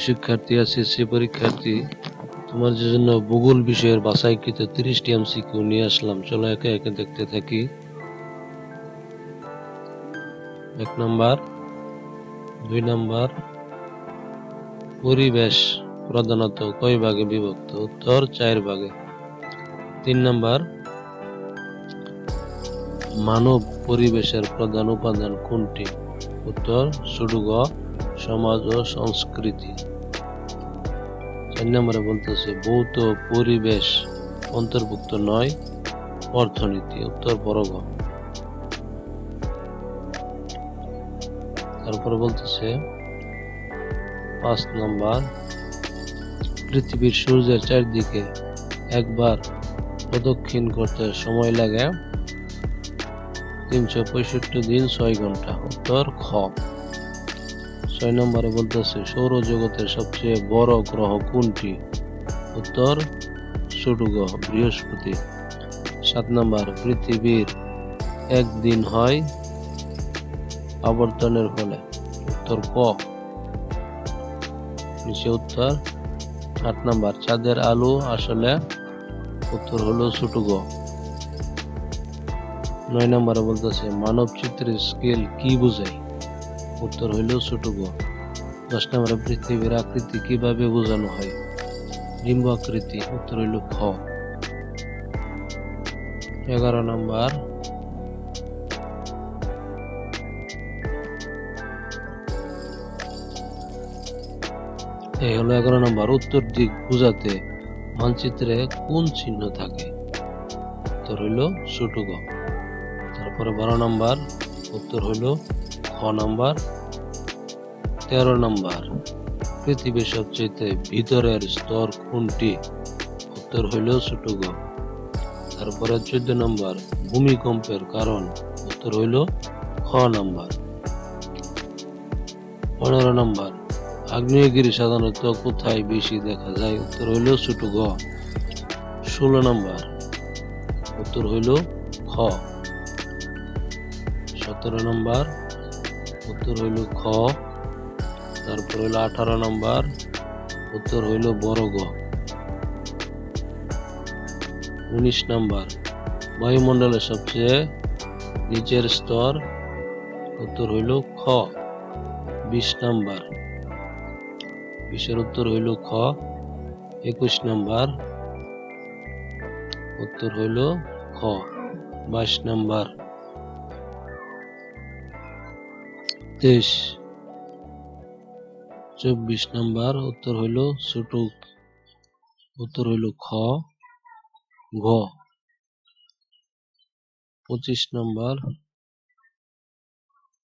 শিক্ষার্থী আছে, সে পরীক্ষার্থী। তোমার জন্য ভূগোল বিষয়ের বাছাইকৃত তিরিশটি এমসিকিউ নিয়ে আসলাম। চলো একে একে দেখতে থাকি। এক নাম্বার, দুই নাম্বার, পরিবেশ প্রধানত কয় ভাগে বিভক্ত? উত্তর, চার ভাগে। তিন নাম্বার, মানব পরিবেশের প্রধান উপাদান কোনটি? উত্তর, সুডুগ, সমাজ ও সংস্কৃতি। চার নম্বরে বলতেছে, ভৌত পরিবেশ অন্তর্ভুক্ত নয়, অর্থনীতি, উত্তর বরগ। তারপরে বলতেছে, পাঁচ নম্বর, পৃথিবীর সূর্যের চারদিকে একবার প্রদক্ষিণ করতে সময় লাগে তিনশো পঁয়ষট্টি দিন ছয় ঘণ্টা, উত্তর খ। ছয় নম্বরে বলতেছে, সৌরজগতের সবচেয়ে বড় গ্রহ কোনটি? উত্তর ছোট গ্রহ বৃহস্পতি। সাত নম্বর, পৃথিবীর একদিন হয় আবর্তনের ফলে উত্তর ক নিচে উত্তর। আট নম্বর, চাঁদের আলো আসলে উত্তর হলো ছোট গ্রহ নয় নম্বরে বলতেছে মানব চিত্রের স্কেল কি বোঝায়? উত্তর হইল, ছোট গ, দশ নম্বরে পৃথিবীর আকৃতি কীভাবে বোঝানো হয়? ডিম্ব আকৃতি। উত্তর হইল, খ। এগারো নম্বর। এই হলো এগারো নম্বর। উত্তর দিক বোঝাতে মানচিত্রে কোন চিহ্ন থাকে? উত্তর হইল, ছোট গ। তারপরে বারো নম্বর। উত্তর হইল খ তেরো নাম্বার। পৃথিবীর সবচেয়ে ভিতরের স্তর কোনটি? উত্তর হইল ছোট তারপরে চোদ্দ নম্বর, ভূমিকম্পের কারণ। উত্তর হইল খ নাম্বার। পনেরো নম্বর, আগ্নেয়গিরি সাধারণত কোথায় বেশি দেখা যায়? উত্তর হইল ছোট গ ষোলো নম্বর, উত্তর হইল খ। সতেরো নম্বর উত্তর হইল খ, তারপর হইল আঠারো নম্বর, উত্তর হইল বড় গ। উনিশ নম্বর, বায়ুমণ্ডলের সবচেয়ে নিচের স্তর, উত্তর হইল খ। বিশ নম্বর, বিশের উত্তর হইল খ। একুশ নম্বর, উত্তর হইল খ। বাইশ নম্বর তেইশ। চব্বিশ নাম্বার, উত্তর হইল ছোট উত্তর হইল খ। ঘ। পঁচিশ নাম্বার,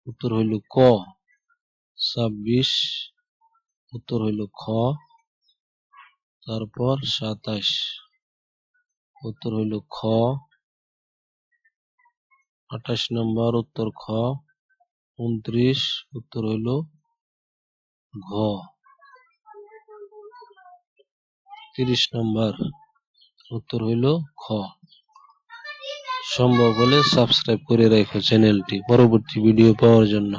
উত্তর হইল ক। ছাব্বিশ, উত্তর হইল খ। তারপর সাতাশ উত্তর হইল খ। আঠাশ নাম্বার, উত্তর খ। উনত্রিশ, উত্তর হইল ঘ। তিরিশ নম্বর, উত্তর হইল খ। সম্ভব হলে সাবস্ক্রাইব করে রাখো চ্যানেলটি পরবর্তী ভিডিও পাওয়ার জন্য।